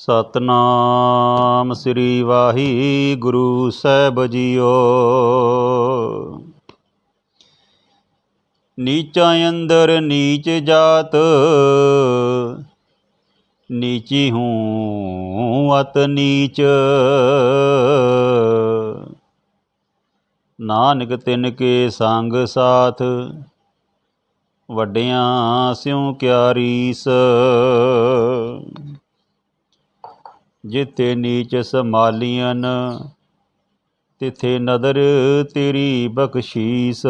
ਸਤਨਾਮ ਸ੍ਰੀ ਵਾਹਿਗੁਰੂ ਸਾਹਿਬ ਜੀਓ। ਨੀਚਾ ਅੰਦਰ ਨੀਚ ਜਾਤ, ਨੀਚੀ ਹੂੰ ਅਤ ਨੀਚ। ਨਾਨਕ ਤਿਨ ਕੇ ਸੰਗ ਸਾਥ, ਵੱਡਿਆਂ ਸਿਉ ਕਿਆ ਰੀਸ। ਜਿੱਥੇ ਨੀਚ ਸਮਾਲੀਆਂ ਤਿਥੇ ਨਦਰ ਤੇਰੀ ਬਖਸ਼ੀਸ।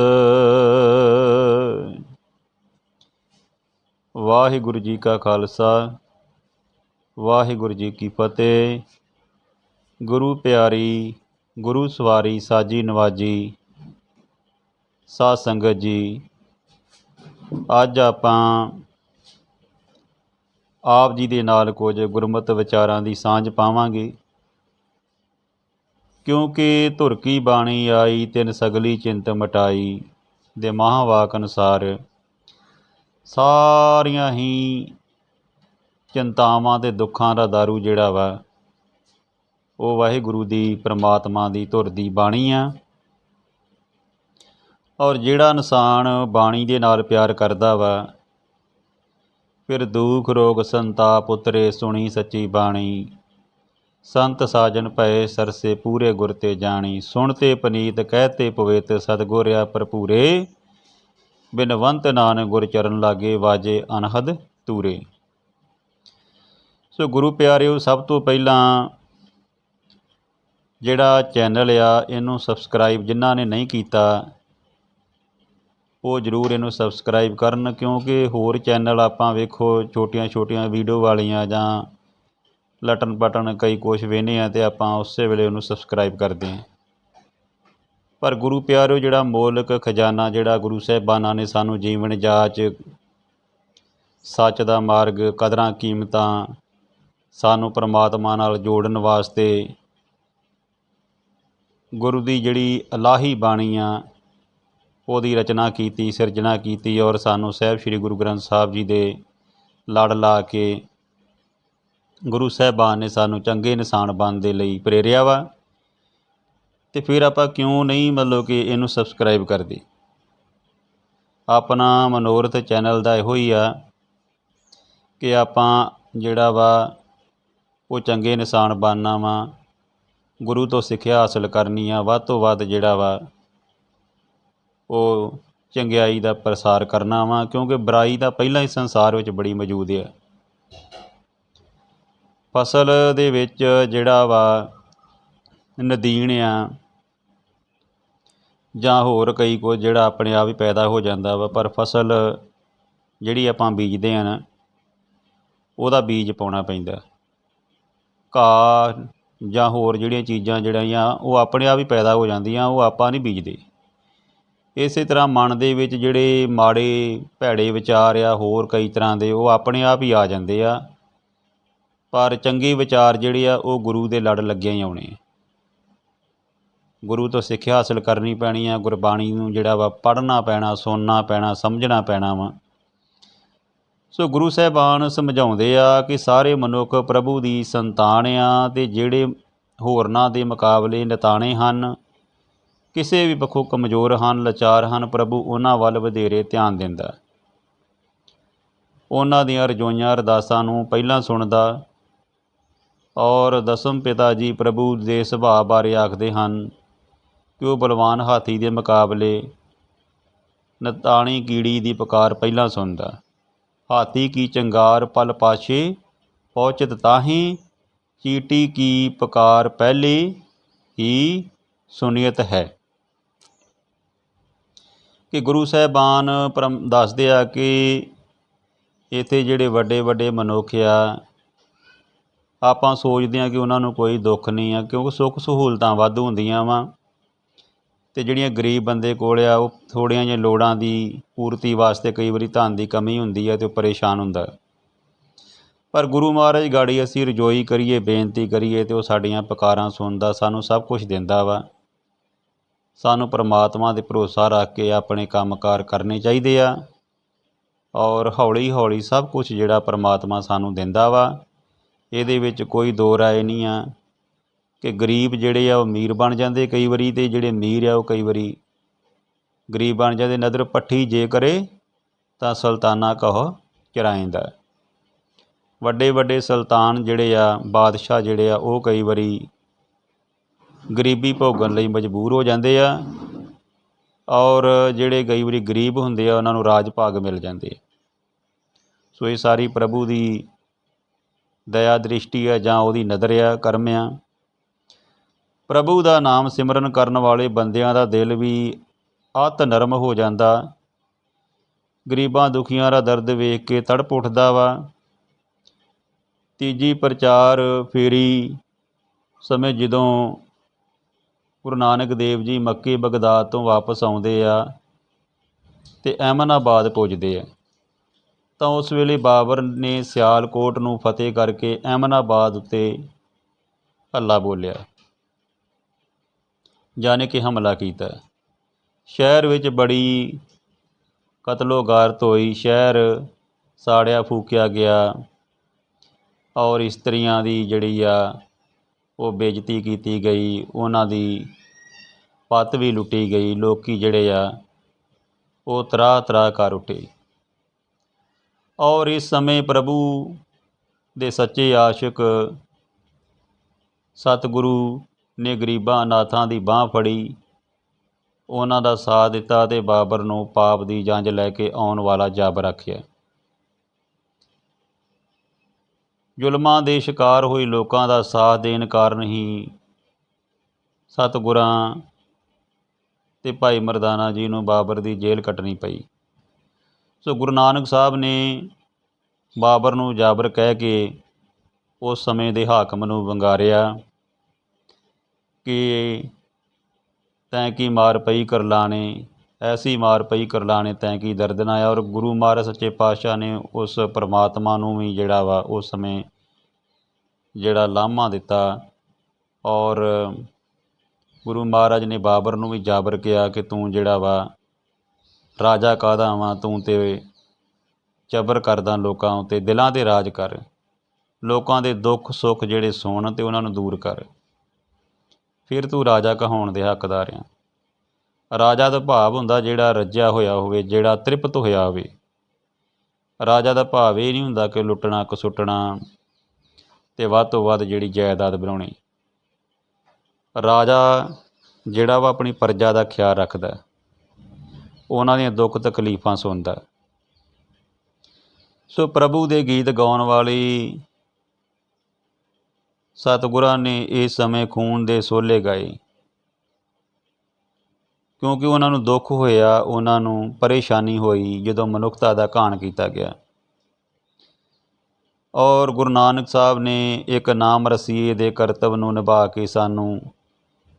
ਵਾਹਿਗੁਰੂ ਜੀ ਕਾ ਖਾਲਸਾ, ਵਾਹਿਗੁਰੂ ਜੀ ਕੀ ਫਤਿਹ। ਗੁਰੂ ਪਿਆਰੀ, ਗੁਰੂ ਸਵਾਰੀ ਸਾਜੀ ਨਵਾਜੀ, ਸਾਧ ਸੰਗਤ ਜੀ, ਅੱਜ ਆਪਾਂ ਆਪ ਜੀ ਦੇ ਨਾਲ ਕੁਝ ਗੁਰਮਤਿ ਵਿਚਾਰਾਂ ਦੀ ਸਾਂਝ ਪਾਵਾਂਗੇ। ਕਿਉਂਕਿ ਧੁਰ ਕੀ ਬਾਣੀ ਆਈ, ਤਿੰਨ ਸਗਲੀ ਚਿੰਤ ਮਟਾਈ ਦੇ ਮਹਾਵਾਕ ਅਨੁਸਾਰ ਸਾਰੀਆਂ ਹੀ ਚਿੰਤਾਵਾਂ ਤੇ ਦੁੱਖਾਂ ਦਾ ਦਾਰੂ ਜਿਹੜਾ ਵਾ, ਉਹ ਵਾਹਿਗੁਰੂ ਦੀ ਪ੍ਰਮਾਤਮਾ ਦੀ ਧੁਰ ਦੀ ਬਾਣੀ ਆ। ਔਰ ਜਿਹੜਾ ਇਨਸਾਨ ਬਾਣੀ ਦੇ ਨਾਲ ਪਿਆਰ ਕਰਦਾ ਵਾ ਫਿਰ ਦੂਖ ਰੋਗ ਸੰਤਾਪ ਉਤਰੇ ਸੁਣੀ ਸੱਚੀ ਬਾਣੀ। ਸੰਤ ਸਾਜਨ ਪਏ ਸਰਸੇ ਪੂਰੇ ਗੁਰ ਤੇ ਜਾਣੀ। ਸੁਣਤੇ ਪਨੀਤ ਕਹਤੇ ਪਵਿੱਤ, ਸਤਗੁਰਿਆ ਭਰਪੂਰੇ। ਬਿਨਵੰਤ ਨਾਨਕ ਗੁਰ ਚਰਨ ਲਾਗੇ, ਵਾਜੇ ਅਨਹਦ ਤੂਰੇ। ਸੋ ਗੁਰੂ ਪਿਆਰਿਓ, ਸਭ ਤੋਂ ਪਹਿਲਾਂ ਜਿਹੜਾ ਚੈਨਲ ਆ, ਇਹਨੂੰ ਸਬਸਕ੍ਰਾਈਬ ਜਿਨ੍ਹਾਂ ਨੇ ਨਹੀਂ ਕੀਤਾ ਉਹ ਜ਼ਰੂਰ ਇਹਨੂੰ ਸਬਸਕ੍ਰਾਈਬ ਕਰਨ, ਕਿਉਂਕਿ ਹੋਰ ਚੈਨਲ ਆਪਾਂ ਵੇਖੋ ਛੋਟੀਆਂ-ਛੋਟੀਆਂ ਵੀਡੀਓ ਵਾਲੀਆਂ ਜਾਂ ਲਟਨ ਪਟਨ ਕਈ ਕੁਛ ਵੇਨੇ ਆ ਤੇ ਆਪਾਂ ਉਸੇ ਵੇਲੇ ਉਹਨੂੰ ਸਬਸਕ੍ਰਾਈਬ ਕਰਦੇ ਹਾਂ। ਪਰ ਗੁਰੂ ਪਿਆਰਿਓ ਜਿਹੜਾ ਮੋਲਕ ਖਜ਼ਾਨਾ ਜਿਹੜਾ ਗੁਰੂ ਸਾਹਿਬਾਨਾਂ ਨੇ ਸਾਨੂੰ ਜੀਵਨ ਜਾਚ, ਸੱਚ ਦਾ ਮਾਰਗ, ਕਦਰਾਂ ਕੀਮਤਾਂ ਸਾਨੂੰ ਪਰਮਾਤਮਾ ਨਾਲ ਜੋੜਨ ਵਾਸਤੇ ਗੁਰੂ ਦੀ ਜਿਹੜੀ ਅਲਾਹੀ ਬਾਣੀ ਆ ਉਹਦੀ ਰਚਨਾ ਕੀਤੀ, ਸਿਰਜਣਾ ਕੀਤੀ ਔਰ ਸਾਨੂੰ ਸਾਹਿਬ ਸ੍ਰੀ ਗੁਰੂ ਗ੍ਰੰਥ ਸਾਹਿਬ ਜੀ ਦੇ ਲੜ ਲਾ ਕੇ ਗੁਰੂ ਸਾਹਿਬਾਨ ਨੇ ਸਾਨੂੰ ਚੰਗੇ ਇਨਸਾਨ ਬਣਨ ਦੇ ਲਈ ਪ੍ਰੇਰਿਆ ਵਾ। ਤੇ ਫਿਰ ਆਪਾਂ ਕਿਉਂ ਨਹੀਂ ਮਤਲਬ ਕਿ ਇਹਨੂੰ ਸਬਸਕ੍ਰਾਈਬ ਕਰਦੇ? ਆਪਣਾ ਮਨੋਰਥ ਚੈਨਲ ਦਾ ਇਹੋ ਹੀ ਆ ਕਿ ਆਪਾਂ ਜਿਹੜਾ ਵਾ ਉਹ ਚੰਗੇ ਇਨਸਾਨ ਬਣਨਾ ਵਾ, ਗੁਰੂ ਤੋਂ ਸਿੱਖਿਆ ਹਾਸਲ ਕਰਨੀ ਆ, ਵੱਧ ਤੋਂ ਵੱਧ ਜਿਹੜਾ ਵਾ ਉਹ ਚੰਗਿਆਈ ਦਾ ਪ੍ਰਸਾਰ ਕਰਨਾ ਵਾ, ਕਿਉਂਕਿ ਬੁਰਾਈ ਤਾਂ ਪਹਿਲਾਂ ਹੀ ਸੰਸਾਰ ਵਿੱਚ ਬੜੀ ਮੌਜੂਦ ਹੈ। ਫਸਲ ਦੇ ਵਿੱਚ ਜਿਹੜਾ ਵਾ, ਨਦੀਨ ਆ, ਜਾਂ ਹੋਰ ਕਈ ਕੁਝ ਜਿਹੜਾ ਆਪਣੇ ਆਪ ਹੀ ਪੈਦਾ ਹੋ ਜਾਂਦਾ ਵਾ, ਪਰ ਫਸਲ ਜਿਹੜੀ ਆਪਾਂ ਬੀਜਦੇ ਆ ਨਾ, ਉਹਦਾ ਬੀਜ ਪਾਉਣਾ ਪੈਂਦਾ। ਘਾਹ ਜਾਂ ਹੋਰ ਜਿਹੜੀਆਂ ਚੀਜ਼ਾਂ ਜਿਹੜੀਆਂ ਉਹ ਆਪਣੇ ਆਪ ਹੀ ਪੈਦਾ ਹੋ ਜਾਂਦੀਆਂ, ਉਹ ਆਪਾਂ ਨਹੀਂ ਬੀਜਦੇ। ਇਸੇ ਤਰ੍ਹਾਂ ਮਨ ਦੇ ਵਿੱਚ ਜਿਹੜੇ ਮਾੜੇ ਭੈੜੇ ਵਿਚਾਰ ਆ, ਹੋਰ ਕਈ ਤਰ੍ਹਾਂ ਦੇ, ਉਹ ਆਪਣੇ ਆਪ ਹੀ ਆ ਜਾਂਦੇ ਆ। ਪਰ ਚੰਗੇ ਵਿਚਾਰ ਜਿਹੜੇ ਆ, ਉਹ ਗੁਰੂ ਦੇ ਲੜ ਲੱਗਿਆ ਹੀ ਆਉਣੇ ਗੁਰੂ ਤੋਂ ਸਿੱਖਿਆ ਹਾਸਲ ਕਰਨੀ ਪੈਣੀ ਆ, ਗੁਰਬਾਣੀ ਨੂੰ ਜਿਹੜਾ ਵਾ ਪੜ੍ਹਨਾ ਪੈਣਾ, ਸੁਣਨਾ ਪੈਣਾ, ਸਮਝਣਾ ਪੈਣਾ ਵਾ। ਸੋ ਗੁਰੂ ਸਾਹਿਬਾਨ ਸਮਝਾਉਂਦੇ ਆ ਕਿ ਸਾਰੇ ਮਨੁੱਖ ਪ੍ਰਭੂ ਦੀ ਸੰਤਾਨ ਆ ਤੇ ਜਿਹੜੇ ਹੋਰਨਾਂ ਦੇ ਮੁਕਾਬਲੇ ਨਤਾਣੇ ਹਨ ਕਿਸੇ ਵੀ ਪੱਖੋਂ ਕਮਜ਼ੋਰ ਹਨ, ਲਾਚਾਰ ਹਨ, ਪ੍ਰਭੂ ਉਹਨਾਂ ਵੱਲ ਵਧੇਰੇ ਧਿਆਨ ਦਿੰਦਾ ਉਹਨਾਂ ਦੀਆਂ ਰਜੋਈਆਂ ਅਰਦਾਸਾਂ ਨੂੰ ਪਹਿਲਾਂ ਸੁਣਦਾ ਔਰ ਦਸਮ ਪਿਤਾ ਜੀ ਪ੍ਰਭੂ ਦੇ ਸੁਭਾਅ ਬਾਰੇ ਆਖਦੇ ਹਨ ਕਿ ਉਹ ਬਲਵਾਨ ਹਾਥੀ ਦੇ ਮੁਕਾਬਲੇ ਨਤਾਣੀ ਕੀੜੀ ਦੀ ਪੁਕਾਰ ਪਹਿਲਾਂ ਸੁਣਦਾ ਹਾਥੀ ਕੀ ਚੰਗਾਰ ਪਲ ਪਾਛੇ ਪਹੁੰਚਤ ਤਾਹੀਂ, ਚੀਟੀ ਕੀ ਪੁਕਾਰ ਪਹਿਲੇ ਹੀ ਸੁਨੀਅਤ ਹੈ। ਕਿ ਗੁਰੂ ਸਾਹਿਬਾਨ ਪਰਮ ਦੱਸਦੇ ਆ ਕਿ ਇੱਥੇ ਜਿਹੜੇ ਵੱਡੇ ਵੱਡੇ ਮਨੁੱਖ ਆ, ਆਪਾਂ ਸੋਚਦੇ ਆ ਕਿ ਉਹਨਾਂ ਨੂੰ ਕੋਈ ਦੁੱਖ ਨਹੀਂ ਆ, ਕਿਉਂਕਿ ਸੁੱਖ ਸਹੂਲਤਾਂ ਵੱਧ ਹੁੰਦੀਆਂ ਵਾ। ਤੇ ਜਿਹੜੀਆਂ ਗਰੀਬ ਬੰਦੇ ਕੋਲ ਆ, ਉਹ ਥੋੜ੍ਹੀਆਂ ਜਿਹੀਆਂ ਲੋੜਾਂ ਦੀ ਪੂਰਤੀ ਵਾਸਤੇ ਕਈ ਵਾਰੀ ਧਨ ਦੀ ਕਮੀ ਹੁੰਦੀ ਹੈ ਤੇ ਉਹ ਪਰੇਸ਼ਾਨ ਹੁੰਦਾ। ਪਰ ਗੁਰੂ ਮਹਾਰਾਜ ਗਾੜੀ ਅਸੀਂ ਰਜੋਈ ਕਰੀਏ, ਬੇਨਤੀ ਕਰੀਏ ਤੇ ਉਹ ਸਾਡੀਆਂ ਪੁਕਾਰਾਂ ਸੁਣਦਾ, ਸਾਨੂੰ ਸਭ ਕੁਝ ਦਿੰਦਾ ਵਾ। ਸਾਨੂੰ ਪਰਮਾਤਮਾ 'ਤੇ ਭਰੋਸਾ ਰੱਖ ਕੇ ਆਪਣੇ ਕੰਮਕਾਰ ਕਰਨੇ ਚਾਹੀਦੇ ਆ। ਔਰ ਹੌਲੀ ਹੌਲੀ ਸਭ ਕੁਝ ਜਿਹੜਾ ਪਰਮਾਤਮਾ ਸਾਨੂੰ ਦਿੰਦਾ ਵਾ, ਇਹਦੇ ਵਿੱਚ ਕੋਈ ਦੋ ਰਾਏ ਨਹੀਂ ਆ ਕਿ ਗਰੀਬ ਜਿਹੜੇ ਆ ਉਹ ਅਮੀਰ ਬਣ ਜਾਂਦੇ ਕਈ ਵਾਰੀ ਤੇ ਜਿਹੜੇ ਅਮੀਰ ਆ ਉਹ ਕਈ ਵਾਰੀ ਗਰੀਬ ਬਣ ਜਾਂਦੇ। ਨਦਰ ਪੱਠੀ ਜੇ ਕਰੇ ਤਾਂ ਸੁਲਤਾਨਾ ਕਹੋ ਚਰਾਇੰਦਾ। ਵੱਡੇ ਵੱਡੇ ਸੁਲਤਾਨ ਜਿਹੜੇ ਆ, ਬਾਦਸ਼ਾਹ ਜਿਹੜੇ ਆ ਉਹ ਕਈ ਵਾਰੀ ਗਰੀਬੀ ਭੋਗਣ ਲਈ ਮਜਬੂਰ ਹੋ ਜਾਂਦੇ ਆ ਔਰ ਜਿਹੜੇ ਕਈ ਵਾਰੀ ਗਰੀਬ ਹੁੰਦੇ ਆ, ਉਹਨਾਂ ਨੂੰ ਰਾਜ ਭਾਗ ਮਿਲ ਜਾਂਦੇ ਆ। ਸੋ ਇਹ ਸਾਰੀ ਪ੍ਰਭੂ ਦੀ ਦਇਆ ਦ੍ਰਿਸ਼ਟੀ ਆ ਜਾਂ ਉਹਦੀ ਨਜ਼ਰ ਆ, ਕਰਮ ਆ। ਪ੍ਰਭੂ ਦਾ ਨਾਮ ਸਿਮਰਨ ਕਰਨ ਵਾਲੇ ਬੰਦਿਆਂ ਦਾ ਦਿਲ ਵੀ ਅਤ ਨਰਮ ਹੋ ਜਾਂਦਾ। ਗਰੀਬਾਂ ਦੁਖੀਆਂ ਦਾ ਦਰਦ ਵੇਖ ਕੇ ਤੜਪ ਉੱਠਦਾ ਵਾ। ਤੀਜੀ ਪ੍ਰਚਾਰ ਫੇਰੀ ਸਮੇਂ ਜਦੋਂ ਗੁਰੂ ਨਾਨਕ ਦੇਵ ਜੀ ਮੱਕੀ ਬਗਦਾਦ ਤੋਂ ਵਾਪਸ ਆਉਂਦੇ ਆ ਤੇ ਅਹਿਮਨਾਬਾਦ ਪੁੱਜਦੇ ਆ। ਤਾਂ ਉਸ ਵੇਲੇ ਬਾਬਰ ਨੇ ਸਿਆਲਕੋਟ ਨੂੰ ਫਤਿਹ ਕਰਕੇ ਅਹਿਮਨਾਬਾਦ ਉੱਤੇ ਹੱਲਾ ਬੋਲਿਆ। ਜਾਣੇ ਕਿ ਹਮਲਾ ਕੀਤਾ। ਸ਼ਹਿਰ ਵਿੱਚ ਬੜੀ ਕਤਲੋ ਗਾਰਤ ਹੋਈ ਸ਼ਹਿਰ ਸਾੜਿਆ, ਫੂਕਿਆ ਗਿਆ ਔਰ ਇਸਤਰੀਆਂ ਦੀ ਜਿਹੜੀ ਆ ਉਹ ਬੇਇੱਜ਼ਤੀ ਕੀਤੀ ਗਈ, ਉਹਨਾਂ ਦੀ ਪੱਤ ਵੀ ਲੁੱਟੀ ਗਈ, ਲੋਕੀ ਜਿਹੜੇ ਆ ਉਹ ਤਰਾ ਤਰਾ ਕਰ ਉੱਠੇ। ਔਰ ਇਸ ਸਮੇਂ ਪ੍ਰਭੂ ਦੇ ਸੱਚੇ ਆਸ਼ਿਕ ਸਤਿਗੁਰੂ ਨੇ ਗਰੀਬਾਂ ਅਨਾਥਾਂ ਦੀ ਬਾਹ ਫੜੀ, ਉਹਨਾਂ ਦਾ ਸਾਥ ਦਿੱਤਾ ਤੇ ਬਾਬਰ ਨੂੰ ਪਾਪ ਦੀ ਜੰਜ ਲੈ ਕੇ ਆਉਣ ਵਾਲਾ ਜਬ ਰੱਖਿਆ। ਜ਼ੁਲਮਾਂ ਦੇ ਸ਼ਿਕਾਰ ਹੋਏ ਲੋਕਾਂ ਦਾ ਸਾਥ ਦੇਣ ਕਾਰਨ ਹੀ ਸਤਿਗੁਰਾਂ ਤੇ ਭਾਈ ਮਰਦਾਨਾ ਜੀ ਨੂੰ ਬਾਬਰ ਦੀ ਜੇਲ੍ਹ ਕੱਟਣੀ ਪਈ। ਸੋ ਗੁਰੂ ਨਾਨਕ ਸਾਹਿਬ ਨੇ ਬਾਬਰ ਨੂੰ ਜਾਬਰ ਕਹਿ ਕੇ ਉਸ ਸਮੇਂ ਦੇ ਹਾਕਮ ਨੂੰ ਵੰਗਾਰਿਆ ਕਿ ਤੈਂ ਕੀ ਮਾਰ ਪਈ ਕਰ ਲਾਣੇ ਐਸੀ ਮਾਰ ਪਈ ਕਰਲਾਣੇ ਤੈਂ ਕੀ ਦਰਦ ਨਾ ਔਰ ਗੁਰੂ ਮਹਾਰਾਜ ਸੱਚੇ ਪਾਤਸ਼ਾਹ ਨੇ ਉਸ ਪਰਮਾਤਮਾ ਨੂੰ ਵੀ ਜਿਹੜਾ ਵਾ ਉਸ ਸਮੇਂ ਜਿਹੜਾ ਲਾਮਾ ਦਿੱਤਾ। ਔਰ ਗੁਰੂ ਮਹਾਰਾਜ ਨੇ ਬਾਬਰ ਨੂੰ ਵੀ ਜਾਬਰ ਕਿਹਾ ਕਿ ਤੂੰ ਜਿਹੜਾ ਵਾ ਰਾਜਾ ਕਾਹਦਾ ਵਾ? ਤੂੰ ਤੇ ਜਬਰ ਕਰਦਾ ਲੋਕਾਂ ਉੱਤੇ, ਦਿਲਾਂ ਤੇ ਰਾਜ ਕਰ। ਲੋਕਾਂ ਦੇ ਦੁੱਖ ਸੁੱਖ ਜਿਹੜੇ ਸੁਣ ਤੇ ਉਹਨਾਂ ਨੂੰ ਦੂਰ ਕਰ। ਫਿਰ ਤੂੰ ਰਾਜਾ ਕਹਾਉਣ ਦੇ ਹੱਕਦਾਰ ਆ। ਰਾਜਾ ਦਾ ਭਾਵ ਹੁੰਦਾ ਜਿਹੜਾ ਰੱਜਿਆ ਹੋਇਆ ਹੋਵੇ, ਜਿਹੜਾ ਤ੍ਰਿਪਤ ਹੋਇਆ ਹੋਵੇ। ਰਾਜਾ ਦਾ ਭਾਵ ਇਹ ਨਹੀਂ ਹੁੰਦਾ ਕਿ ਲੁੱਟਣਾ, ਕਸੁੱਟਣਾ ਤੇ ਵੱਧ ਤੋਂ ਵੱਧ ਜਿਹੜੀ ਜਾਇਦਾਦ ਬਣਾਉਣੀ। ਰਾਜਾ ਜਿਹੜਾ ਵਾ ਆਪਣੀ ਪ੍ਰਜਾ ਦਾ ਖਿਆਲ ਰੱਖਦਾ ਉਹਨਾਂ ਦੀਆਂ ਦੁੱਖ ਤਕਲੀਫਾਂ ਸੁਣਦਾ ਸੋ ਪ੍ਰਭੂ ਦੇ ਗੀਤ ਗਾਉਣ ਵਾਲੀ ਸਤਿਗੁਰਾਂ ਨੇ ਇਸ ਸਮੇਂ ਖੂਨ ਦੇ ਸੋਲੇ ਗਾਏ। ਕਿਉਂਕਿ ਉਹਨਾਂ ਨੂੰ ਦੁੱਖ ਹੋਇਆ, ਉਹਨਾਂ ਨੂੰ ਪਰੇਸ਼ਾਨੀ ਹੋਈ ਜਦੋਂ ਮਨੁੱਖਤਾ ਦਾ ਘਾਣ ਕੀਤਾ ਗਿਆ। ਔਰ ਗੁਰੂ ਨਾਨਕ ਸਾਹਿਬ ਨੇ ਇੱਕ ਨਾਮ ਰਸੀਏ ਦੇ ਕਰਤੱਵ ਨੂੰ ਨਿਭਾ ਕੇ ਸਾਨੂੰ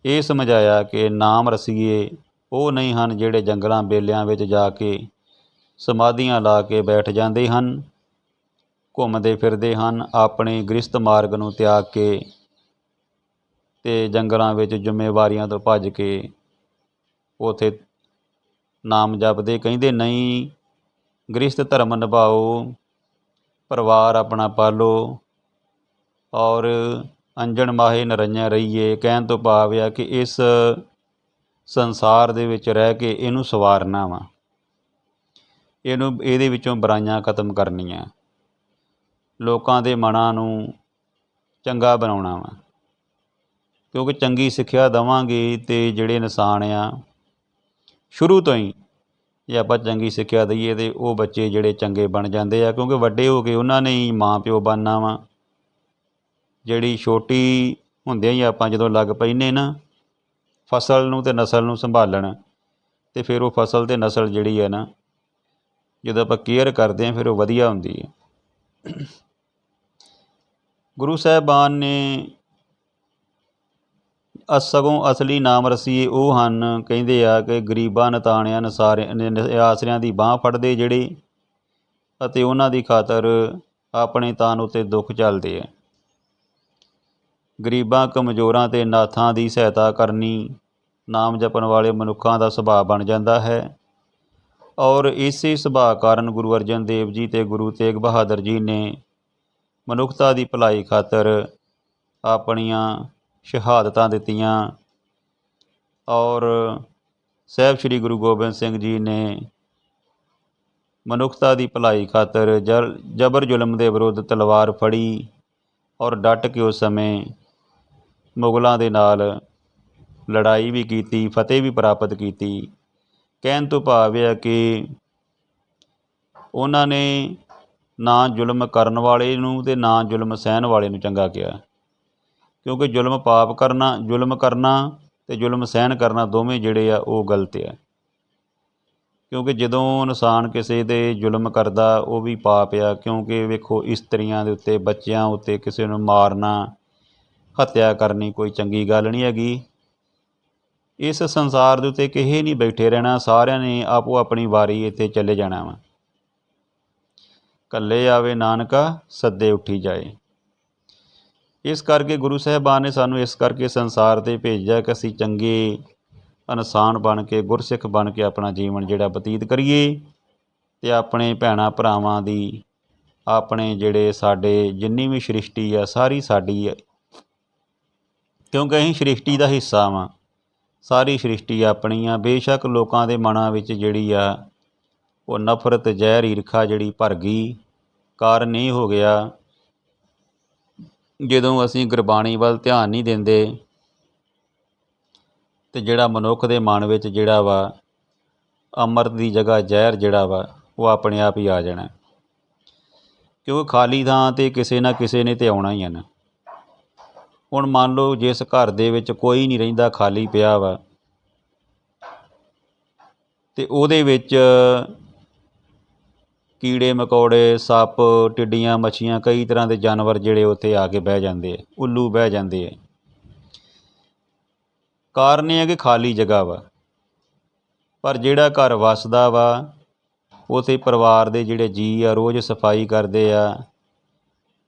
ਇਹ ਸਮਝਾਇਆ ਕਿ ਨਾਮ ਰਸੀਏ ਉਹ ਨਹੀਂ ਹਨ ਜਿਹੜੇ ਜੰਗਲਾਂ ਬੇਲਿਆਂ ਵਿੱਚ ਜਾ ਕੇ ਸਮਾਧੀਆਂ ਲਾ ਕੇ ਬੈਠ ਜਾਂਦੇ ਹਨ, ਘੁੰਮਦੇ ਫਿਰਦੇ ਹਨ, ਆਪਣੇ ਗ੍ਰਸਤ ਮਾਰਗ ਨੂੰ ਤਿਆਗ ਕੇ ਤੇ ਜੰਗਲਾਂ ਵਿੱਚ ਜ਼ਿੰਮੇਵਾਰੀਆਂ ਤੋਂ ਭੱਜ ਕੇ ਉਥੇ ਨਾਮ ਜਪਦੇ, ਕਹਿੰਦੇ, ਨਹੀਂ ਗ੍ਰਸਤ ਧਰਮ ਨਿਭਾਓ, ਪਰਿਵਾਰ ਆਪਣਾ ਪਾਲੋ ਔਰ ਅੰਜਣ ਮਾਹੇ ਨਰਈਆਂ ਰਹੀਏ। ਕਹਿਣ ਤੋਂ ਭਾਵ ਆ ਕਿ ਇਸ ਸੰਸਾਰ ਦੇ ਵਿੱਚ ਰਹਿ ਕੇ ਇਹਨੂੰ ਸਵਾਰਨਾ ਵਾ। ਇਹਨੂੰ, ਇਹਦੇ ਵਿੱਚੋਂ ਬੁਰਾਈਆਂ ਖਤਮ ਕਰਨੀਆਂ। ਲੋਕਾਂ ਦੇ ਮਨਾਂ ਨੂੰ ਚੰਗਾ ਬਣਾਉਣਾ ਵਾ। ਕਿਉਂਕਿ ਚੰਗੀ ਸਿੱਖਿਆ ਦਵਾਂਗੇ ਤੇ ਜਿਹੜੇ ਇਨਸਾਨ ਆ ਸ਼ੁਰੂ ਤੋਂ ਹੀ। ਜੇ ਆਪਾਂ ਚੰਗੀ ਸਿੱਖਿਆ ਦਈਏ ਤੇ ਉਹ ਬੱਚੇ ਜਿਹੜੇ ਚੰਗੇ ਬਣ ਜਾਂਦੇ ਆ, ਕਿਉਂਕਿ ਵੱਡੇ ਹੋ ਕੇ ਉਹਨਾਂ ਨੇ ਹੀ ਮਾਂ ਪਿਓ ਬਣਨਾ ਵਾ। ਜਿਹੜੀ ਛੋਟੀ ਹੁੰਦਿਆਂ ਹੀ ਆਪਾਂ ਜਦੋਂ ਲੱਗ ਪੈਨੇ ਨਾ, ਫਸਲ ਨੂੰ ਤੇ ਨਸਲ ਨੂੰ ਸੰਭਾਲਣ, ਤੇ ਫਿਰ ਉਹ ਫਸਲ ਤੇ ਨਸਲ ਜਿਹੜੀ ਹੈ ਨਾ, ਜਦੋਂ ਆਪਾਂ ਕੇਅਰ ਕਰਦੇ ਆ ਫਿਰ ਉਹ ਵਧੀਆ ਹੁੰਦੀ ਹੈ ਗੁਰੂ ਸਾਹਿਬਾਨ ਨੇ ਸਗੋਂ ਅਸਲੀ ਨਾਮ ਰਸੀਏ ਉਹ ਹਨ, ਕਹਿੰਦੇ ਆ ਕਿ ਗਰੀਬਾਂ, ਨਤਾਣਿਆਂ, ਨਸਾਰਿਆਂ ਆਸਰਿਆਂ ਦੀ ਬਾਹ ਫੜਦੇ ਜਿਹੜੇ ਅਤੇ ਉਹਨਾਂ ਦੀ ਖਾਤਰ ਆਪਣੇ ਤਾਨ ਉਤੇ ਦੁੱਖ ਚੱਲਦੇ ਆ ਗਰੀਬਾਂ, ਕਮਜ਼ੋਰਾਂ ਤੇ ਨਾਥਾਂ ਦੀ ਸਹਾਇਤਾ ਕਰਨੀ ਨਾਮ ਜਪਣ ਵਾਲੇ ਮਨੁੱਖਾਂ ਦਾ ਸੁਭਾਅ ਬਣ ਜਾਂਦਾ ਹੈ। ਔਰ ਇਸੇ ਸੁਭਾਅ ਕਾਰਨ ਗੁਰੂ ਅਰਜਨ ਦੇਵ ਜੀ ਤੇ ਗੁਰੂ ਤੇਗ ਬਹਾਦਰ ਜੀ ਨੇ ਮਨੁੱਖਤਾ ਦੀ ਭਲਾਈ ਖਾਤਰ ਆਪਣੀਆਂ ਸ਼ਹਾਦਤਾਂ ਦਿੱਤੀਆਂ ਔਰ ਸਾਹਿਬ ਸ੍ਰੀ ਗੁਰੂ ਗੋਬਿੰਦ ਸਿੰਘ ਜੀ ਨੇ ਮਨੁੱਖਤਾ ਦੀ ਭਲਾਈ ਖਾਤਰ ਜਰ, ਜਬਰ ਜ਼ੁਲਮ ਦੇ ਵਿਰੁੱਧ ਤਲਵਾਰ ਫੜੀ ਔਰ ਡਟ ਕੇ ਉਸ ਸਮੇਂ ਮੁਗਲਾਂ ਦੇ ਨਾਲ ਲੜਾਈ ਵੀ ਕੀਤੀ, ਫਤਿਹ ਵੀ ਪ੍ਰਾਪਤ ਕੀਤੀ। ਕਹਿਣ ਤੋਂ ਭਾਵ ਇਹ ਹੈ ਕਿ ਉਹਨਾਂ ਨੇ ਨਾ ਜ਼ੁਲਮ ਕਰਨ ਵਾਲੇ ਨੂੰ ਤੇ ਨਾ ਜ਼ੁਲਮ ਸਹਿਣ ਵਾਲੇ ਨੂੰ ਚੰਗਾ ਕਿਹਾ। ਕਿਉਂਕਿ ਜ਼ੁਲਮ ਪਾਪ ਕਰਨਾ, ਜ਼ੁਲਮ ਕਰਨਾ ਤੇ ਜ਼ੁਲਮ ਸਹਿਣ ਕਰਨਾ ਦੋਵੇਂ ਜਿਹੜੇ ਆ ਉਹ ਗਲਤ ਆ। ਕਿਉਂਕਿ ਜਦੋਂ ਇਨਸਾਨ ਕਿਸੇ ਦੇ ਜ਼ੁਲਮ ਕਰਦਾ, ਉਹ ਵੀ ਪਾਪ ਆ, ਕਿਉਂਕਿ ਵੇਖੋ ਇਸਤਰੀਆਂ ਦੇ ਉੱਤੇ ਬੱਚਿਆਂ ਉੱਤੇ ਕਿਸੇ ਨੂੰ ਮਾਰਨਾ, ਹੱਤਿਆ ਕਰਨੀ ਕੋਈ ਚੰਗੀ ਗੱਲ ਨਹੀਂ ਹੈਗੀ। ਇਸ ਸੰਸਾਰ ਦੇ ਉੱਤੇ ਕਿਸੇ ਨਹੀਂ ਬੈਠੇ ਰਹਿਣਾ, ਸਾਰਿਆਂ ਨੇ ਆਪੋ ਆਪਣੀ ਵਾਰੀ ਇੱਥੇ ਚੱਲੇ ਜਾਣਾ ਵਾ। ਕੱਲੇ ਆਵੇ ਨਾਨਕਾ, ਸੱਦੇ ਉੱਠੀ ਜਾਏ। ਇਸ ਕਰਕੇ ਗੁਰੂ ਸਾਹਿਬਾਨ ਨੇ ਸਾਨੂੰ ਇਸ ਕਰਕੇ ਸੰਸਾਰ ਤੇ ਭੇਜਿਆ ਕਿ ਅਸੀਂ ਚੰਗੇ ਇਨਸਾਨ ਬਣ ਕੇ, ਗੁਰਸਿੱਖ ਬਣ ਕੇ ਆਪਣਾ ਜੀਵਨ ਜਿਹੜਾ ਬਤੀਤ ਕਰੀਏ ਤੇ ਆਪਣੇ ਭੈਣਾਂ ਭਰਾਵਾਂ ਦੀ, ਆਪਣੇ ਜਿਹੜੇ ਸਾਡੇ ਜਿੰਨੀ ਵੀ ਸ੍ਰਿਸ਼ਟੀ ਆ, ਸਾਰੀ ਸਾਡੀ ਹੈ ਕਿਉਂਕਿ ਅਸੀਂ ਸ੍ਰਿਸ਼ਟੀ ਦਾ ਹਿੱਸਾ ਵਾਂ। ਸਾਰੀ ਸ੍ਰਿਸ਼ਟੀ ਆਪਣੀ ਆ। ਬੇਸ਼ੱਕ ਲੋਕਾਂ ਦੇ ਮਨਾਂ ਵਿੱਚ ਜਿਹੜੀ ਆ, ਉਹ ਨਫ਼ਰਤ, ਜ਼ਹਿਰ, ਈਰਖਾ ਜਿਹੜੀ ਭਰ ਗਈ, ਕਾਰਨ ਇਹ ਹੋ ਗਿਆ ਜਦੋਂ ਅਸੀਂ ਗੁਰਬਾਣੀ ਵੱਲ ਧਿਆਨ ਨਹੀਂ ਦਿੰਦੇ ਤੇ ਜਿਹੜਾ ਮਨੁੱਖ ਦੇ ਮਨ ਵਿੱਚ ਜਿਹੜਾ ਵਾ, ਅੰਮ੍ਰਿਤ ਦੀ ਜਗ੍ਹਾ ਜ਼ਹਿਰ ਜਿਹੜਾ ਵਾ, ਉਹ ਆਪਣੇ ਆਪ ਹੀ ਆ ਜਾਣਾ। ਕਿਉਂਕਿ ਖਾਲੀ ਥਾਂ ਤੇ ਕਿਸੇ ਨਾ ਕਿਸੇ ਨੇ ਤੇ ਆਉਣਾ ਹੀ ਆ ਨਾ। ਹੁਣ ਮੰਨ ਲਓ ਜਿਸ ਘਰ ਦੇ ਵਿੱਚ ਕੋਈ ਨਹੀਂ ਰਹਿੰਦਾ, ਖਾਲੀ ਪਿਆ ਵਾ, ਤੇ ਉਹਦੇ ਵਿੱਚ ਕੀੜੇ, ਮਕੌੜੇ, ਸੱਪ, ਟਿੱਡੀਆਂ, ਮੱਛੀਆਂ, ਕਈ ਤਰ੍ਹਾਂ ਦੇ ਜਾਨਵਰ ਜਿਹੜੇ ਉੱਥੇ ਆ ਕੇ ਬਹਿ ਜਾਂਦੇ ਆ, ਉੱਲੂ ਬਹਿ ਜਾਂਦੇ ਆ। ਕਾਰਨ ਇਹ ਹੈ ਕਿ ਖਾਲੀ ਜਗ੍ਹਾ ਵਾ। ਪਰ ਜਿਹੜਾ ਘਰ ਵਸਦਾ ਵਾ, ਉਥੇ ਪਰਿਵਾਰ ਦੇ ਜਿਹੜੇ ਜੀ ਆ, ਰੋਜ਼ ਸਫ਼ਾਈ ਕਰਦੇ ਆ,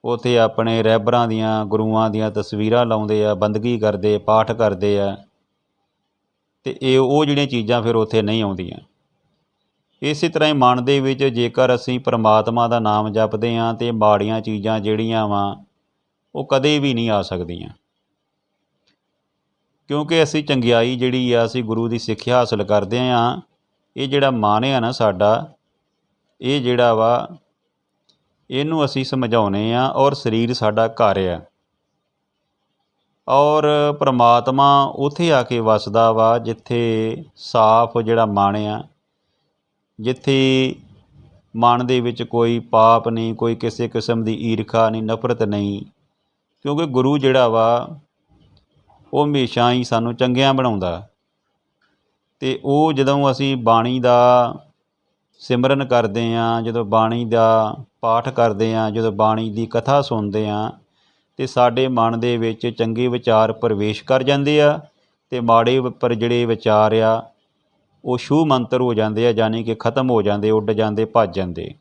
ਉਥੇ ਆਪਣੇ ਰਹਿਬਰਾਂ ਦੀਆਂ, ਗੁਰੂਆਂ ਦੀਆਂ ਤਸਵੀਰਾਂ ਲਾਉਂਦੇ ਆ, ਬੰਦਗੀ ਕਰਦੇ, ਪਾਠ ਕਰਦੇ ਆ, ਤੇ ਇਹ ਉਹ ਜਿਹੜੀਆਂ ਚੀਜ਼ਾਂ ਫਿਰ ਉਥੇ ਨਹੀਂ ਆਉਂਦੀਆਂ। ਇਸੇ ਤਰ੍ਹਾਂ ਹੀ ਮਨ ਦੇ ਵਿੱਚ ਜੇਕਰ ਅਸੀਂ ਪਰਮਾਤਮਾ ਦਾ ਨਾਮ ਜਪਦੇ ਹਾਂ ਤੇ ਮਾੜੀਆਂ ਚੀਜ਼ਾਂ ਜਿਹੜੀਆਂ ਵਾ, ਉਹ ਕਦੇ ਵੀ ਨਹੀਂ ਆ ਸਕਦੀਆਂ। ਕਿਉਂਕਿ ਅਸੀਂ ਚੰਗਿਆਈ ਜਿਹੜੀ ਆ, ਅਸੀਂ ਗੁਰੂ ਦੀ ਸਿੱਖਿਆ ਹਾਸਲ ਕਰਦੇ ਹਾਂ, ਇਹ ਜਿਹੜਾ ਮਨ ਆ ਨਾ ਸਾਡਾ, ਇਹ ਜਿਹੜਾ ਵਾ, ਇਹਨੂੰ ਅਸੀਂ ਸਮਝਾਉਨੇ ਆ ਔਰ ਸਰੀਰ ਸਾਡਾ ਘਰ ਆ। ਔਰ ਪ੍ਰਮਾਤਮਾ ਉਥੇ ਆ ਕੇ ਵਸਦਾ ਵਾ, ਜਿੱਥੇ ਸਾਫ਼ ਜਿਹੜਾ ਮਨ ਆ ਜਿੱਥੇ ਮਨ ਦੇ ਵਿੱਚ ਕੋਈ ਪਾਪ ਨਹੀਂ, ਕੋਈ ਕਿਸੇ ਕਿਸਮ ਦੀ ਈਰਖਾ ਨਹੀਂ, ਨਫ਼ਰਤ ਨਹੀਂ, ਕਿਉਂਕਿ ਗੁਰੂ ਜਿਹੜਾ ਵਾ, ਉਹ ਹਮੇਸ਼ਾ ਹੀ ਸਾਨੂੰ ਚੰਗਿਆਂ ਬਣਾਉਂਦਾ। ਤੇ ਉਹ ਜਦੋਂ ਅਸੀਂ ਬਾਣੀ ਦਾ ਸਿਮਰਨ ਕਰਦੇ ਹਾਂ, ਜਦੋਂ ਬਾਣੀ ਦਾ ਪਾਠ ਕਰਦੇ ਹਾਂ, ਜਦੋਂ ਬਾਣੀ ਦੀ ਕਥਾ ਸੁਣਦੇ ਹਾਂ, ਤੇ ਸਾਡੇ ਮਨ ਦੇ ਵਿੱਚ ਚੰਗੇ ਵਿਚਾਰ ਪ੍ਰਵੇਸ਼ ਕਰ ਜਾਂਦੇ ਆ, ਤੇ ਮਾੜੇ ਪਰ ਜਿਹੜੇ ਵਿਚਾਰ ਆ ਉਹ ਛੂ ਮੰਤਰ ਹੋ ਜਾਂਦੇ ਆ ਯਾਨੀ ਕਿ ਖਤਮ ਹੋ ਜਾਂਦੇ, ਉੱਡ ਜਾਂਦੇ, ਭੱਜ ਜਾਂਦੇ।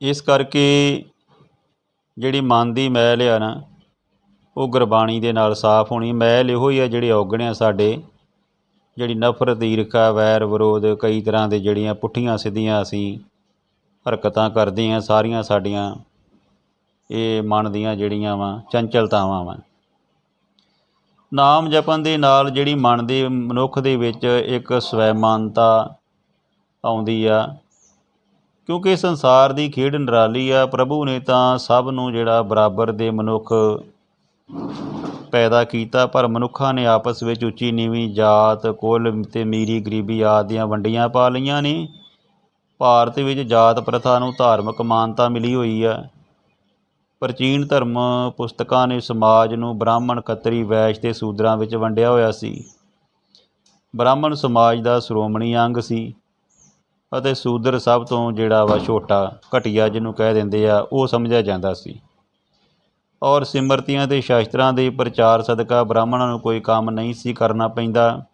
ਇਸ ਕਰਕੇ ਜਿਹੜੀ ਮਨ ਦੀ ਮੈਲ ਆ ਨਾ, ਉਹ ਗੁਰਬਾਣੀ ਦੇ ਨਾਲ ਸਾਫ਼ ਹੋਣੀ। ਮੈਲ ਇਹੋ ਹੀ ਆ ਜਿਹੜੇ ਔਗਣਿਆ ਸਾਡੇ, ਜਿਹੜੀ ਨਫ਼ਰਤ, ਈਰਖਾ, ਵੈਰ, ਵਿਰੋਧ, ਕਈ ਤਰ੍ਹਾਂ ਦੇ ਜਿਹੜੀਆਂ ਪੁੱਠੀਆਂ ਸਿੱਧੀਆਂ ਅਸੀਂ ਹਰਕਤਾਂ ਕਰਦੇ ਹਾਂ ਸਾਰੀਆਂ ਸਾਡੀਆਂ ਇਹ ਮਨ ਦੀਆਂ ਜਿਹੜੀਆਂ ਵਾ, ਚੰਚਲਤਾਵਾਂ ਵਾ। ਨਾਮ ਜਪਣ ਦੇ ਨਾਲ ਜਿਹੜੀ ਮਨ ਦੇ, ਮਨੁੱਖ ਦੇ ਵਿੱਚ ਇੱਕ ਸਵੈਮਾਨਤਾ ਆਉਂਦੀ ਆ। ਕਿਉਂਕਿ ਸੰਸਾਰ ਦੀ ਖੇਡ ਨਿਰਾਲੀ ਆ, ਪ੍ਰਭੂ ਨੇ ਤਾਂ ਸਭ ਨੂੰ ਜਿਹੜਾ ਬਰਾਬਰ ਦੇ ਮਨੁੱਖ ਪੈਦਾ ਕੀਤਾ, ਪਰ ਮਨੁੱਖਾਂ ਨੇ ਆਪਸ ਵਿੱਚ ਉੱਚੀ, ਨੀਵੀਂ ਜਾਤ, ਕੁੱਲ ਤੇ ਮੀਰੀ, ਗਰੀਬੀ ਆਦਿ ਦੀਆਂ ਵੰਡੀਆਂ ਪਾ ਲਈਆਂ ਨੇ। ਭਾਰਤ ਵਿੱਚ ਜਾਤ ਪ੍ਰਥਾ ਨੂੰ ਧਾਰਮਿਕ ਮਾਨਤਾ ਮਿਲੀ ਹੋਈ ਆ। ਪ੍ਰਾਚੀਨ ਧਰਮ ਪੁਸਤਕਾਂ ਨੇ ਸਮਾਜ ਨੂੰ ਬ੍ਰਾਹਮਣ, ਖੱਤਰੀ, ਵੈਸ਼ ਤੇ ਸੂਦਰਾਂ ਵਿੱਚ ਵੰਡਿਆ ਹੋਇਆ ਸੀ। ਬ੍ਰਾਹਮਣ ਸਮਾਜ ਦਾ ਸ਼੍ਰੋਮਣੀ ਅੰਗ ਸੀ ਅਤੇ ਸੂਦਰ ਸਭ ਤੋਂ ਜਿਹੜਾ ਵਾ ਛੋਟਾ ਘਟੀਆ ਜਿਹਨੂੰ ਕਹਿ ਦਿੰਦੇ ਆ, ਉਹ ਸਮਝਿਆ ਜਾਂਦਾ ਸੀ। ਔਰ ਸਿਮਰਤੀਆਂ ਤੇ ਸ਼ਾਸਤਰਾਂ ਦੇ ਪ੍ਰਚਾਰ ਸਦਕਾ ਬ੍ਰਾਹਮਣਾਂ ਨੂੰ ਕੋਈ ਕੰਮ ਨਹੀਂ ਸੀ ਕਰਨਾ ਪੈਂਦਾ।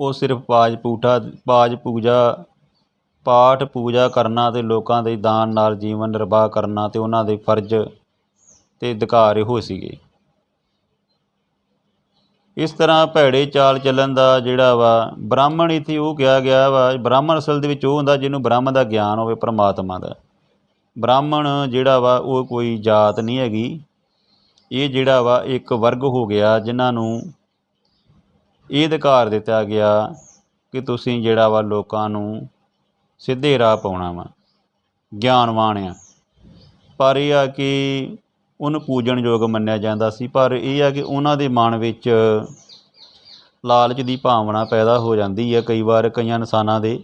ਉਹ ਸਿਰਫ ਪਾਜ ਪੂਠਾ ਪਾਜ ਪੂਜਾ ਪਾਠ, ਪੂਜਾ ਕਰਨਾ ਅਤੇ ਲੋਕਾਂ ਦੇ ਦਾਨ ਨਾਲ ਜੀਵਨ ਨਿਰਵਾਹ ਕਰਨਾ ਅਤੇ ਉਹਨਾਂ ਦੇ ਫਰਜ਼ ਤੇ ਅਧਿਕਾਰ ਇਹੋ ਸੀਗੇ। ਇਸ ਤਰ੍ਹਾਂ ਭੈੜੇ ਚਾਲ ਚੱਲਣ ਦਾ ਜਿਹੜਾ ਵਾ, ਬ੍ਰਾਹਮਣ ਇੱਥੇ ਉਹ ਕਿਹਾ ਗਿਆ ਵਾ, ਬ੍ਰਾਹਮਣ ਅਸਲ ਦੇ ਵਿੱਚ ਉਹ ਹੁੰਦਾ ਜਿਹਨੂੰ ਬ੍ਰਹਮ ਦਾ ਗਿਆਨ ਹੋਵੇ ਪ੍ਰਮਾਤਮਾ ਦਾ। ਬ੍ਰਾਹਮਣ ਜਿਹੜਾ ਵਾ, ਉਹ ਕੋਈ ਜਾਤ ਨਹੀਂ ਹੈਗੀ। ਇਹ ਜਿਹੜਾ ਵਾ, ਇੱਕ ਵਰਗ ਹੋ ਗਿਆ ਜਿਨ੍ਹਾਂ ਨੂੰ ਇਹ ਅਧਿਕਾਰ ਦਿੱਤਾ ਗਿਆ ਕਿ ਤੁਸੀਂ ਜਿਹੜਾ ਵਾ ਲੋਕਾਂ ਨੂੰ ਸਿੱਧੇ ਰਾਹ ਪਾਉਣਾ ਵਾ, ਗਿਆਨਵਾਨ ਆ। ਪਰ ਇਹ ਆ ਕਿ ਉਹਨੂੰ ਪੂਜਣ ਯੋਗ ਮੰਨਿਆ ਜਾਂਦਾ ਸੀ, ਪਰ ਇਹ ਆ ਕਿ ਉਹਨਾਂ ਦੇ ਮਨ ਵਿੱਚ ਲਾਲਚ ਦੀ ਭਾਵਨਾ ਪੈਦਾ ਹੋ ਜਾਂਦੀ ਹੈ ਕਈ ਵਾਰ ਕਈਆਂ ਇਨਸਾਨਾਂ ਦੇ।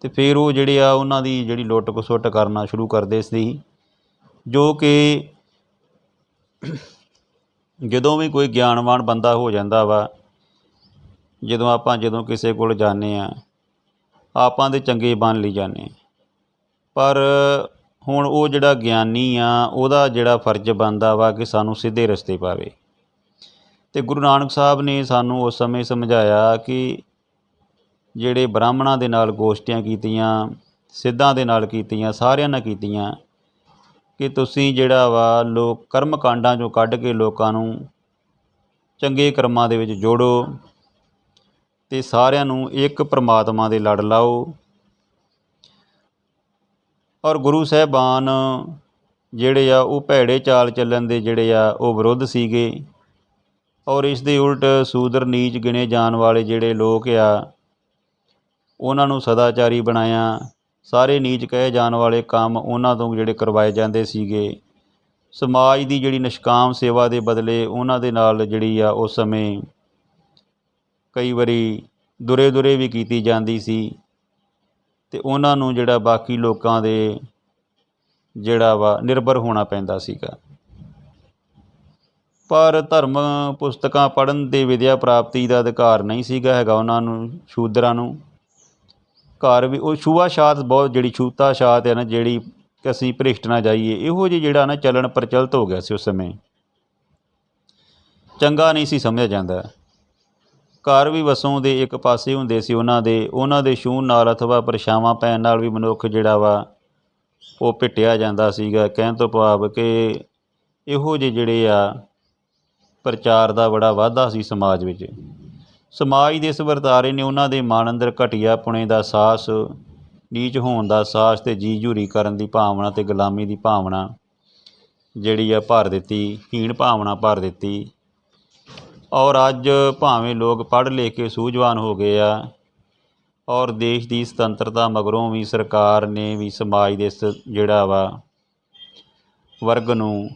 ਤੇ ਫਿਰ ਉਹ ਜਿਹੜੇ ਆ ਉਹਨਾਂ ਦੀ ਜਿਹੜੀ ਲੁੱਟ ਖਸੁੱਟ ਕਰਨਾ ਸ਼ੁਰੂ ਕਰਦੇ ਸੀ, ਜੋ ਕਿ ਜਦੋਂ ਵੀ ਕੋਈ ਗਿਆਨਵਾਨ ਬੰਦਾ ਹੋ ਜਾਂਦਾ ਵਾ, ਜਦੋਂ ਆਪਾਂ ਜਦੋਂ ਕਿਸੇ ਕੋਲ ਜਾਂਦੇ ਆ ਆਪਾਂ ਦੇ ਚੰਗੇ ਬਣ ਲਈ ਜਾਂਦੇ ਪਰ ਹੁਣ ਉਹ ਜਿਹੜਾ ਗਿਆਨੀ ਆ, ਉਹਦਾ ਜਿਹੜਾ ਫਰਜ਼ ਬਣਦਾ ਵਾ ਕਿ ਸਾਨੂੰ ਸਿੱਧੇ ਰਸਤੇ ਪਾਵੇ। ਤੇ ਗੁਰੂ ਨਾਨਕ ਸਾਹਿਬ ਨੇ ਸਾਨੂੰ ਉਸ ਸਮੇਂ ਸਮਝਾਇਆ ਕਿ ਜਿਹੜੇ ਬ੍ਰਾਹਮਣਾਂ ਦੇ ਨਾਲ ਗੋਸ਼ਟੀਆਂ ਕੀਤੀਆਂ, ਸਿੱਧਾਂ ਦੇ ਨਾਲ ਕੀਤੀਆਂ, ਸਾਰਿਆਂ ਨਾਲ ਕੀਤੀਆਂ, ਕਿ ਤੁਸੀਂ ਜਿਹੜਾ ਵਾ ਲੋਕ ਕਰਮ ਕਾਂਡਾਂ ਚੋਂ ਕੱਢ ਕੇ ਲੋਕਾਂ ਨੂੰ ਚੰਗੇ ਕਰਮਾਂ ਦੇ ਵਿੱਚ ਜੋੜੋ। ਅਤੇ ਸਾਰਿਆਂ ਨੂੰ ਇੱਕ ਪਰਮਾਤਮਾ ਦੇ ਲੜ ਲਾਓ। ਔਰ ਗੁਰੂ ਸਾਹਿਬਾਨ ਜਿਹੜੇ ਆ, ਉਹ ਭੈੜੇ ਚਾਲ ਚੱਲਣ ਦੇ ਜਿਹੜੇ ਆ, ਉਹ ਵਿਰੁੱਧ ਸੀਗੇ। ਔਰ ਇਸ ਦੇ ਉਲਟ ਸੂਦਰ ਨੀਚ ਗਿਣੇ ਜਾਣ ਵਾਲੇ ਜਿਹੜੇ ਲੋਕ ਆ, ਉਹਨਾਂ ਨੂੰ ਸਦਾਚਾਰੀ ਬਣਾਇਆ। ਸਾਰੇ ਨੀਚ ਕਹੇ ਜਾਣ ਵਾਲੇ ਕੰਮ ਉਹਨਾਂ ਤੋਂ ਜਿਹੜੇ ਕਰਵਾਏ ਜਾਂਦੇ ਸੀਗੇ। ਸਮਾਜ ਦੀ ਜਿਹੜੀ ਨਿਸ਼ਕਾਮ ਸੇਵਾ ਦੇ ਬਦਲੇ ਉਹਨਾਂ ਦੇ ਨਾਲ ਜਿਹੜੀ ਆ, ਉਸ ਸਮੇਂ ਕਈ ਵਾਰੀ ਦੁਰੇ ਦੁਰੇ ਵੀ ਕੀਤੀ ਜਾਂਦੀ ਸੀ ਅਤੇ ਉਹਨਾਂ ਨੂੰ ਜਿਹੜਾ ਬਾਕੀ ਲੋਕਾਂ ਦੇ ਜਿਹੜਾ ਵਾ ਨਿਰਭਰ ਹੋਣਾ ਪੈਂਦਾ ਸੀਗਾ। ਪਰ ਧਰਮ ਪੁਸਤਕਾਂ ਪੜ੍ਹਨ ਦੇ ਵਿਦਿਆ ਪ੍ਰਾਪਤੀ ਦਾ ਅਧਿਕਾਰ ਨਹੀਂ ਸੀਗਾ ਹੈਗਾ ਉਹਨਾਂ ਨੂੰ, ਸ਼ੂਦਰਾਂ ਨੂੰ। ਘਰ ਵੀ ਉਹ ਛੂਆ ਬਹੁਤ ਜਿਹੜੀ ਛੂਤਾ ਛਾਤ ਹੈ ਨਾ, ਜਿਹੜੀ ਕਿ ਅਸੀਂ ਭ੍ਰਿਸ਼ਟ ਨਾ ਜਾਈਏ, ਇਹੋ ਜਿਹੀ ਜਿਹੜਾ ਨਾ ਚੱਲਣ ਪ੍ਰਚਲਿਤ ਹੋ ਗਿਆ ਸੀ ਉਸ ਸਮੇਂ। ਚੰਗਾ ਨਹੀਂ ਸੀ ਸਮਝਿਆ ਜਾਂਦਾ। ਘਰ ਵੀ ਵਸੋਂ ਦੇ ਇੱਕ ਪਾਸੇ ਹੁੰਦੇ ਸੀ ਉਹਨਾਂ ਦੇ ਉਹਨਾਂ ਦੇ ਛੂਹ ਨਾਲ ਅਥਵਾ ਪਰਛਾਵਾਂ ਪੈਣ ਨਾਲ ਵੀ ਮਨੁੱਖ ਜਿਹੜਾ ਵਾ, ਉਹ ਪਿੱਟਿਆ ਜਾਂਦਾ ਸੀਗਾ। ਕਹਿਣ ਤੋਂ ਭਾਵ ਕਿ ਇਹੋ ਜਿਹੇ ਜਿਹੜੇ ਆ, ਪ੍ਰਚਾਰ ਦਾ ਬੜਾ ਵਾਧਾ ਸੀ ਸਮਾਜ ਵਿੱਚ। ਸਮਾਜ ਦੇ ਇਸ ਵਰਤਾਰੇ ਨੇ ਉਹਨਾਂ ਦੇ ਮਨ ਅੰਦਰ ਘਟੀਆ ਪੁਣੇ ਦਾ ਸਾਹਸ, ਨੀਚ ਹੋਣ ਦਾ ਸਾਹਸ ਤੇ ਜੀ ਜੂਰੀ ਕਰਨ ਦੀ ਭਾਵਨਾ ਤੇ ਗੁਲਾਮੀ ਦੀ ਭਾਵਨਾ ਜਿਹੜੀ ਆ ਭਰ ਦਿੱਤੀ, ਹੀਣ ਭਾਵਨਾ ਭਰ ਦਿੱਤੀ। ਔਰ ਅੱਜ ਭਾਵੇਂ ਲੋਕ ਪੜ੍ਹ ਲਿਖ ਕੇ ਸੂਝਵਾਨ ਹੋ ਗਏ ਆ, ਔਰ ਦੇਸ਼ ਦੀ ਸੁਤੰਤਰਤਾ ਮਗਰੋਂ ਵੀ ਸਰਕਾਰ ਨੇ ਵੀ ਸਮਾਜ ਦੇ ਇਸ ਜਿਹੜਾ ਵਾ, ਵਰਗ ਨੂੰ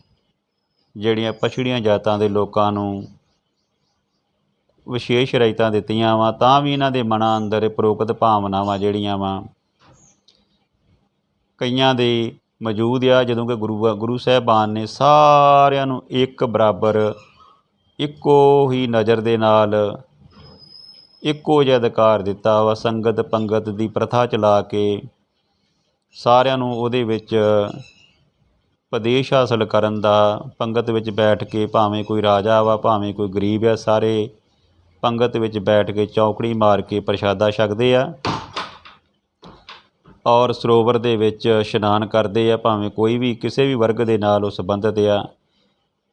ਜਿਹੜੀਆਂ ਪਛੜੀਆਂ ਜਾਤਾਂ ਦੇ ਲੋਕਾਂ ਨੂੰ ਵਿਸ਼ੇਸ਼ ਰਾਇਤਾਂ ਦਿੱਤੀਆਂ ਵਾ, ਤਾਂ ਵੀ ਇਹਨਾਂ ਦੇ ਮਨਾਂ ਅੰਦਰ ਪ੍ਰੋਕਤ ਭਾਵਨਾਵਾਂ ਜਿਹੜੀਆਂ ਵਾ, ਕਈਆਂ ਦੇ ਮੌਜੂਦ ਆ, ਜਦੋਂ ਕਿ ਗੁਰੂ ਗੁਰੂ ਸਾਹਿਬਾਨ ਨੇ ਸਾਰਿਆਂ ਨੂੰ ਇੱਕ ਬਰਾਬਰ ਇੱਕੋ ਹੀ ਨਜ਼ਰ ਦੇ ਨਾਲ ਇੱਕੋ ਜਿਹਾ ਅਧਿਕਾਰ ਦਿੱਤਾ ਵਾ, ਸੰਗਤ ਪੰਗਤ ਦੀ ਪ੍ਰਥਾ ਚਲਾ ਕੇ ਸਾਰਿਆਂ ਨੂੰ ਉਹਦੇ ਵਿੱਚ ਪਦੇਸ਼ ਹਾਸਲ ਕਰਨ ਦਾ, ਪੰਗਤ ਵਿੱਚ ਬੈਠ ਕੇ ਭਾਵੇਂ ਕੋਈ ਰਾਜਾ ਵਾ, ਭਾਵੇਂ ਕੋਈ ਗਰੀਬ ਆ, ਸਾਰੇ ਪੰਗਤ ਵਿੱਚ ਬੈਠ ਕੇ ਚੌਕੜੀ ਮਾਰ ਕੇ ਪ੍ਰਸ਼ਾਦਾ ਛਕਦੇ ਆ ਔਰ ਸਰੋਵਰ ਦੇ ਵਿੱਚ ਇਸ਼ਨਾਨ ਕਰਦੇ ਆ, ਭਾਵੇਂ ਕੋਈ ਵੀ ਕਿਸੇ ਵੀ ਵਰਗ ਦੇ ਨਾਲ ਉਹ ਸੰਬੰਧਿਤ ਆ।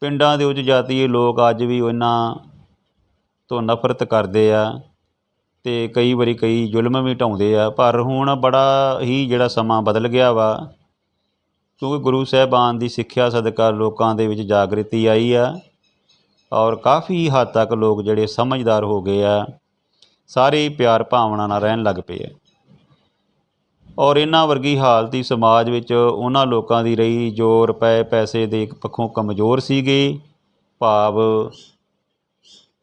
ਪਿੰਡਾਂ ਦੇ ਉੱਚ ਜਾਤੀ ਲੋਕ ਅੱਜ ਵੀ ਉਹਨਾਂ ਤੋਂ ਨਫ਼ਰਤ ਕਰਦੇ ਆ ਅਤੇ ਕਈ ਵਾਰੀ ਕਈ ਜ਼ੁਲਮ ਵੀ ਢਾਉਂਦੇ ਆ, ਪਰ ਹੁਣ ਬੜਾ ਹੀ ਜਿਹੜਾ ਸਮਾਂ ਬਦਲ ਗਿਆ ਵਾ, ਕਿਉਂਕਿ ਗੁਰੂ ਸਾਹਿਬਾਨ ਦੀ ਸਿੱਖਿਆ ਸਦਕਾ ਲੋਕਾਂ ਦੇ ਵਿੱਚ ਜਾਗ੍ਰਿਤੀ ਆਈ ਆ ਔਰ ਕਾਫੀ ਹੱਦ ਤੱਕ ਲੋਕ ਜਿਹੜੇ ਸਮਝਦਾਰ ਹੋ ਗਏ ਆ, ਸਾਰੇ ਪਿਆਰ ਭਾਵਨਾ ਨਾਲ ਰਹਿਣ ਲੱਗ ਪਏ ਆ। ਔਰ ਇਹਨਾਂ ਵਰਗੀ ਹਾਲਤ ਹੀ ਸਮਾਜ ਵਿੱਚ ਉਹਨਾਂ ਲੋਕਾਂ ਦੀ ਰਹੀ ਜੋ ਰੁਪਏ ਪੈਸੇ ਦੇ ਪੱਖੋਂ ਕਮਜ਼ੋਰ ਸੀਗੇ। ਭਾਵ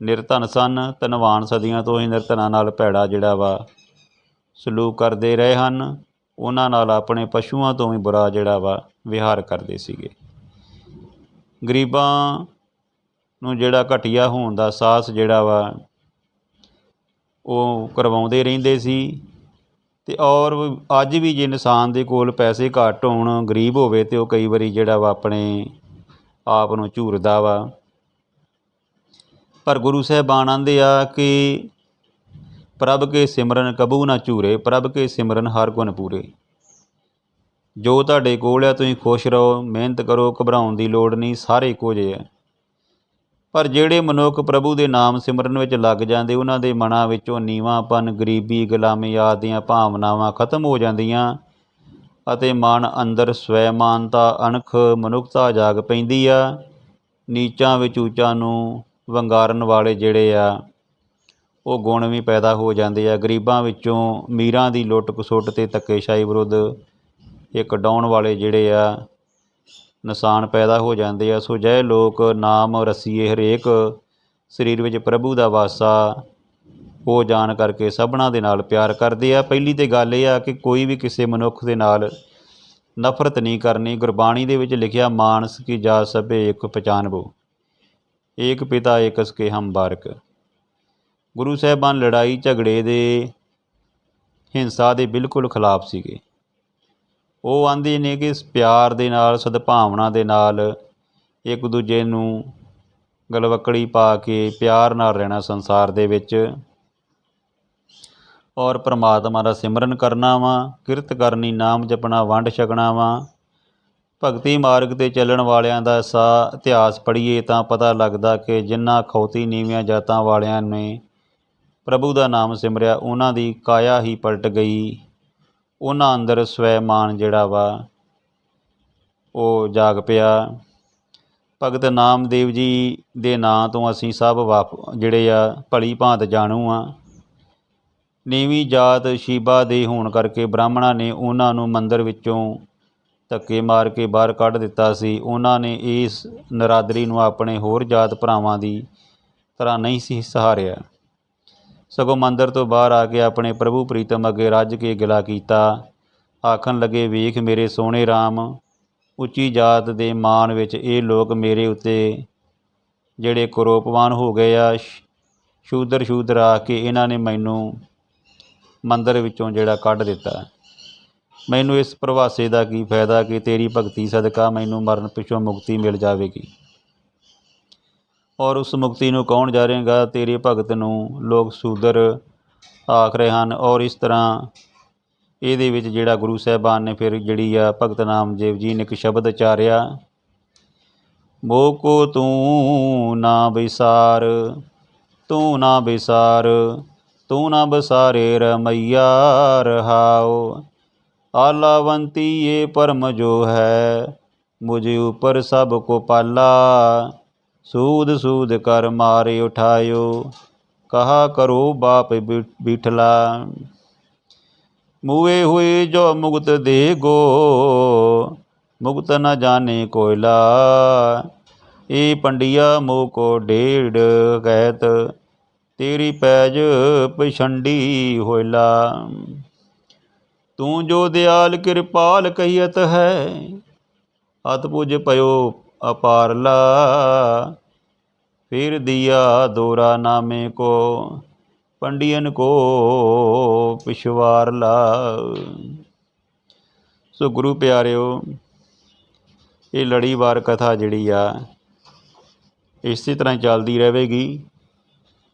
ਨਿਰਧਨ ਸਨ, ਧਨਵਾਨ ਸਦੀਆਂ ਤੋਂ ਹੀ ਨਿਰਧਨਾਂ ਨਾਲ ਭੈੜਾ ਜਿਹੜਾ ਵਾ ਸਲੂਕ ਕਰਦੇ ਰਹੇ ਹਨ। ਉਹਨਾਂ ਨਾਲ ਆਪਣੇ ਪਸ਼ੂਆਂ ਤੋਂ ਵੀ ਬੁਰਾ ਜਿਹੜਾ ਵਾ ਵਿਹਾਰ ਕਰਦੇ ਸੀਗੇ। ਗਰੀਬਾਂ ਨੂੰ ਜਿਹੜਾ ਘਟੀਆ ਹੋਣ ਦਾ ਸਾਹਸ ਜਿਹੜਾ ਵਾ ਉਹ ਕਰਵਾਉਂਦੇ ਰਹਿੰਦੇ ਸੀ। ਅਤੇ ਔਰ ਅੱਜ ਵੀ ਜੇ ਇਨਸਾਨ ਦੇ ਕੋਲ ਪੈਸੇ ਘੱਟ ਹੋਣ, ਗਰੀਬ ਹੋਵੇ ਤਾਂ ਉਹ ਕਈ ਵਾਰੀ ਜਿਹੜਾ ਵਾ ਆਪਣੇ ਆਪ ਨੂੰ ਝੂਰਦਾ ਵਾ। ਪਰ ਗੁਰੂ ਸਾਹਿਬਾਨ ਆਂਦੇ ਆ ਕਿ ਪ੍ਰਭ ਕੇ ਸਿਮਰਨ ਕਬੂ ਨਾ ਝੂਰੇ, ਪ੍ਰਭ ਕੇ ਸਿਮਰਨ ਹਰ ਗੁਣ ਪੂਰੇ। ਜੋ ਤੁਹਾਡੇ ਕੋਲ ਆ, ਤੁਸੀਂ ਖੁਸ਼ ਰਹੋ, ਮਿਹਨਤ ਕਰੋ, ਘਬਰਾਉਣ ਦੀ ਲੋੜ ਨਹੀਂ, ਸਾਰੇ ਇੱਕੋ ਜਿਹੇ ਆ। ਪਰ ਜਿਹੜੇ ਮਨੁੱਖ ਪ੍ਰਭੂ ਦੇ ਨਾਮ ਸਿਮਰਨ ਵਿੱਚ ਲੱਗ ਜਾਂਦੇ, ਉਹਨਾਂ ਦੇ ਮਨਾਂ ਵਿੱਚੋਂ ਨੀਵਾਂਪਨ, ਗਰੀਬੀ, ਗੁਲਾਮੀ ਆਦਿ ਦੀਆਂ ਭਾਵਨਾਵਾਂ ਖਤਮ ਹੋ ਜਾਂਦੀਆਂ ਅਤੇ ਮਨ ਅੰਦਰ ਸਵੈਮਾਨਤਾ, ਅਣਖ, ਮਨੁੱਖਤਾ ਜਾਗ ਪੈਂਦੀ ਆ। ਨੀਚਾਂ ਵਿੱਚ ਉੱਚਾ ਨੂੰ ਵੰਗਾਰਨ ਵਾਲੇ ਜਿਹੜੇ ਆ, ਉਹ ਗੁਣ ਵੀ ਪੈਦਾ ਹੋ ਜਾਂਦੇ ਆ। ਗਰੀਬਾਂ ਵਿੱਚੋਂ ਮੀਰਾਂ ਦੀ ਲੁੱਟ ਖਸੁੱਟ ਅਤੇ ਧੱਕੇਸ਼ਾਹੀ ਵਿਰੁੱਧ ਇਹ ਕਢਾਉਣ ਵਾਲੇ ਜਿਹੜੇ ਆ ਨਿਸ਼ਾਨ ਪੈਦਾ ਹੋ ਜਾਂਦੇ ਆ। ਸੋ ਜੈ ਲੋਕ ਨਾਮ ਰਸੀਏ ਹਰੇਕ, ਸਰੀਰ ਵਿੱਚ ਪ੍ਰਭੂ ਦਾ ਵਾਸਾ, ਉਹ ਜਾਣ ਕਰਕੇ ਸਭਨਾਂ ਦੇ ਨਾਲ ਪਿਆਰ ਕਰਦੇ ਆ। ਪਹਿਲੀ ਤੇ ਗੱਲ ਇਹ ਆ ਕਿ ਕੋਈ ਵੀ ਕਿਸੇ ਮਨੁੱਖ ਦੇ ਨਾਲ ਨਫ਼ਰਤ ਨਹੀਂ ਕਰਨੀ। ਗੁਰਬਾਣੀ ਦੇ ਵਿੱਚ ਲਿਖਿਆ, ਮਾਨਸ ਕੀ ਜਾ ਸਭੇ ਇੱਕ ਪਛਾਨਬੋ ਏਕ ਪਿਤਾ ਏਕਸ ਕੇ ਹਮ ਬਾਰਕ। ਗੁਰੂ ਸਾਹਿਬਾਨ ਲੜਾਈ ਝਗੜੇ ਦੇ ਹਿੰਸਾ ਦੇ ਬਿਲਕੁਲ ਖਿਲਾਫ ਸੀਗੇ। ਉਹ ਆਂਦੇ ਨੇ ਕਿ ਪਿਆਰ ਦੇ ਨਾਲ, ਸਦਭਾਵਨਾ ਦੇ ਨਾਲ ਇੱਕ ਦੂਜੇ ਨੂੰ ਗਲਵੱਕੜੀ ਪਾ ਕੇ ਪਿਆਰ ਨਾਲ ਰਹਿਣਾ ਸੰਸਾਰ ਦੇ ਵਿੱਚ। ਔਰ ਪ੍ਰਮਾਤਮਾ ਦਾ ਸਿਮਰਨ ਕਰਨਾ ਵਾ, ਕਿਰਤ ਕਰਨੀ, ਨਾਮ ਜਪਣਾ, ਵੰਡ ਛਕਣਾ ਵਾ। ਭਗਤੀ ਮਾਰਗ ਤੇ ਚੱਲਣ ਵਾਲਿਆਂ ਦਾ ਸਾ ਇਤਿਹਾਸ ਪੜ੍ਹੀਏ ਤਾਂ ਪਤਾ ਲੱਗਦਾ ਕਿ ਜਿਨ੍ਹਾਂ ਖੌਤੀ ਨੀਵੀਆਂ ਜਾਤਾਂ ਵਾਲਿਆਂ ਨੇ ਪ੍ਰਭੂ ਦਾ ਨਾਮ ਸਿਮਰਿਆ, ਉਹਨਾਂ ਦੀ ਕਾਇਆ ਹੀ ਪਲਟ ਗਈ। ਉਹਨਾਂ ਅੰਦਰ ਸਵੈ ਮਾਨ ਜਿਹੜਾ ਵਾ, ਉਹ ਜਾਗ ਪਿਆ। ਭਗਤ ਨਾਮਦੇਵ ਜੀ ਦੇ ਨਾਂ ਤੋਂ ਅਸੀਂ ਸਭ ਵਾਪ, ਜਿਹੜੇ ਆ ਭਲੀ ਭਾਂਤ ਜਾਣੂ ਆ। ਨੀਵੀਂ ਜਾਤ ਸ਼ੀਬਾ ਦੇ ਹੋਣ ਕਰਕੇ ਬ੍ਰਾਹਮਣਾਂ ਨੇ ਉਹਨਾਂ ਨੂੰ ਮੰਦਰ ਵਿੱਚੋਂ ਧੱਕੇ ਮਾਰ ਕੇ ਬਾਹਰ ਕੱਢ ਦਿੱਤਾ ਸੀ। ਉਹਨਾਂ ਨੇ ਇਸ ਨਰਾਦਰੀ ਨੂੰ ਆਪਣੇ ਹੋਰ ਜਾਤ ਭਰਾਵਾਂ ਦੀ ਤਰ੍ਹਾਂ ਨਹੀਂ ਸੀ ਸਹਾਰਿਆ। ਸਗੋਂ ਮੰਦਰ ਤੋਂ ਬਾਹਰ ਆ ਕੇ ਆਪਣੇ ਪ੍ਰਭੂ ਪ੍ਰੀਤਮ ਅੱਗੇ ਰੱਜ ਕੇ ਗਿਲਾ ਕੀਤਾ। ਆਖਣ ਲੱਗੇ, ਵੇਖ ਮੇਰੇ ਸੋਹਣੇ RAM ਉੱਚੀ ਜਾਤ ਦੇ ਮਾਨ ਵਿੱਚ ਇਹ ਲੋਕ ਮੇਰੇ ਉੱਤੇ, ਜਿਹੜੇ ਕਰੋਪਵਾਨ ਹੋ ਗਏ ਆ ਸ਼ੂਦਰ ਸ਼ੂਦਰ ਆ ਕੇ ਇਹਨਾਂ ਨੇ ਮੈਨੂੰ ਮੰਦਰ ਵਿੱਚੋਂ ਜਿਹੜਾ ਕੱਢ ਦਿੱਤਾ। ਮੈਨੂੰ ਇਸ ਪ੍ਰਵਾਸੇ ਦਾ ਕੀ ਫਾਇਦਾ ਕਿ ਤੇਰੀ ਭਗਤੀ ਸਦਕਾ ਮੈਨੂੰ ਮਰਨ ਪਿੱਛੋਂ ਮੁਕਤੀ ਮਿਲ ਜਾਵੇਗੀ? ਔਰ ਉਸ ਮੁਕਤੀ ਨੂੰ ਕੌਣ ਜਾਣੇਗਾ? ਤੇਰੇ ਭਗਤ ਨੂੰ ਲੋਕ ਸ਼ੂਦਰ ਆਖ ਰਹੇ ਹਨ। ਔਰ ਇਸ ਤਰ੍ਹਾਂ ਇਹਦੇ ਵਿੱਚ ਜਿਹੜਾ ਗੁਰੂ ਸਾਹਿਬਾਨ ਨੇ ਫਿਰ ਜਿਹੜੀ ਆ ਭਗਤ ਨਾਮਦੇਵ ਜੀ ਨੇ ਇੱਕ ਸ਼ਬਦ ਉਚਾਰਿਆ ਮੋਕੋ ਤੂੰ ਨਾ ਵਿਸਾਰ ਤੂੰ ਨਾ ਵਿਸਾਰ ਤੂੰ ਨਾ ਬਸਾਰੇ ਰਮਈਆ ਰਹਾਓ। ਆਲਾਵੰਤੀ ਇਹ ਪਰਮ ਜੋ ਹੈ, ਮੁਝੇ ਉਪਰ ਸਭ ਕੋ ਪਾਲਾ। ਸੂਦ ਸੂਦ ਕਰ ਮਾਰੇ ਉਠਾਇਓ, ਕਹਾ ਕਰੋ ਬਾਪ ਬਿ- ਬਿਠਲਾ। ਮੂਏ ਹੋਏ ਜੋ ਮੁਗਤ ਦੇ ਗੋ ਮੁਗਤ ਨ ਜਾਣੇ ਕੋਇਲਾ। ਇਹ ਪੰਡਿਆ ਮੋ ਕੋ ਢੇੜ ਕਹਿਤ ਤੇਰੀ ਪੈਜ ਪਛੰਡੀ ਹੋਇਲਾ। ਤੂੰ ਜੋ ਦਿਆਲ ਕਿਰਪਾਲ ਕਹੀਤ ਹੈ ਅਤ ਪੁਜ ਪਇਓ ਅਪਾਰਲਾ। ਫਿਰ ਦਿਆ ਦੋਰਾ ਨਾਮੇ ਕੋ, ਪੰਡੀਅਨ ਕੋ ਪਿਛਵਾਰਲਾ। ਸੋ ਗੁਰੂ ਪਿਆਰਿਓ, ਇਹ ਲੜੀਵਾਰ ਕਥਾ ਜਿਹੜੀ ਆ, ਇਸੇ ਤਰ੍ਹਾਂ ਚੱਲਦੀ ਰਹੇਗੀ।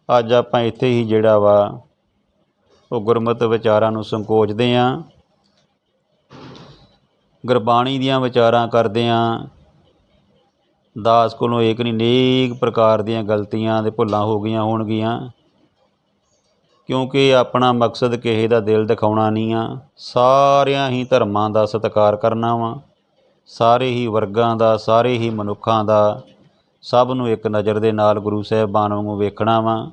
ਅੱਜ ਆਪਾਂ ਇੱਥੇ ਹੀ ਜਿਹੜਾ ਵਾ, ਉਹ ਗੁਰਮਤਿ ਵਿਚਾਰਾਂ ਨੂੰ ਸੰਕੋਚਦੇ ਆਂ। ਗੁਰਬਾਣੀ ਦੀਆਂ ਵਿਚਾਰਾਂ ਕਰਦੇ ਆਂ। ਦਾਸ ਕੋਲੋਂ ਏਕ ਨਹੀਂ ਅਨੇਕ ਪ੍ਰਕਾਰ ਦੀਆਂ ਗਲਤੀਆਂ ਤੇ ਭੁੱਲਾਂ ਹੋ ਗਈਆਂ ਹੋਣਗੀਆਂ। ਕਿਉਂਕਿ ਆਪਣਾ ਮਕਸਦ ਕਿਸੇ ਦਾ ਦਿਲ ਦਿਖਾਉਣਾ ਨਹੀਂ ਆ, ਸਾਰਿਆਂ ਹੀ ਧਰਮਾਂ ਦਾ ਸਤਿਕਾਰ ਕਰਨਾ ਵਾ। ਸਾਰੇ ਹੀ ਵਰਗਾਂ ਦਾ, ਸਾਰੇ ਹੀ ਮਨੁੱਖਾਂ ਦਾ, ਸਭ ਨੂੰ ਇੱਕ ਨਜ਼ਰ ਦੇ ਨਾਲ ਗੁਰੂ ਸਾਹਿਬਾਨ ਵਾਂਗੂ ਵੇਖਣਾ ਵਾ।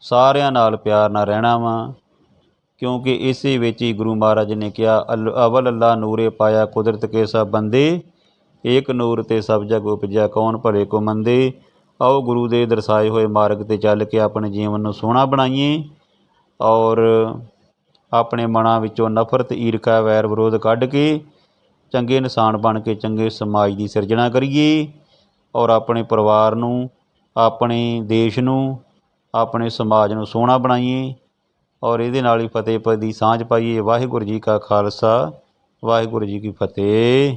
ਸਾਰਿਆਂ ਨਾਲ ਪਿਆਰ ਨਾਲ ਰਹਿਣਾ ਵਾ। ਕਿਉਂਕਿ ਇਸੇ ਵਿੱਚ ਹੀ ਗੁਰੂ ਮਹਾਰਾਜ ਨੇ ਕਿਹਾ, ਅਲ- ਅਵਲ ਅੱਲਾ ਨੂਰੇ ਪਾਇਆ ਕੁਦਰਤ ਕੇ ਸਭ ਬੰਦੇ। ਏਕ ਨੂਰ ਤੇ ਸਭ ਜਗ ਉਪਜਿਆ ਕੌਣ ਭਲੇ ਕੋ ਮੰਦੇ? ਆਓ ਗੁਰੂ ਦੇ ਦਰਸਾਏ ਹੋਏ ਮਾਰਗ ਤੇ ਚੱਲ ਕੇ ਆਪਣੇ ਜੀਵਨ ਨੂੰ ਸੋਹਣਾ ਬਣਾਈਏ ਔਰ ਆਪਣੇ ਮਨਾਂ ਵਿੱਚੋਂ ਨਫ਼ਰਤ, ਈਰਖਾ, ਵੈਰ ਵਿਰੋਧ ਕੱਢ ਕੇ ਚੰਗੇ ਇਨਸਾਨ ਬਣ ਕੇ ਚੰਗੇ ਸਮਾਜ ਦੀ ਸਿਰਜਣਾ ਕਰੀਏ ਔਰ ਆਪਣੇ ਪਰਿਵਾਰ ਨੂੰ, ਆਪਣੇ ਦੇਸ਼ ਨੂੰ, ਆਪਣੇ ਸਮਾਜ ਨੂੰ ਸੋਹਣਾ ਬਣਾਈਏ ਔਰ ਇਹਦੇ ਨਾਲ ਹੀ ਫਤਿਹ ਪ, ਦੀ ਸਾਂਝ ਪਾਈਏ। ਵਾਹਿਗੁਰੂ ਜੀ ਕਾ ਖਾਲਸਾ, ਵਾਹਿਗੁਰੂ ਜੀ ਕੀ ਫਤਿਹ।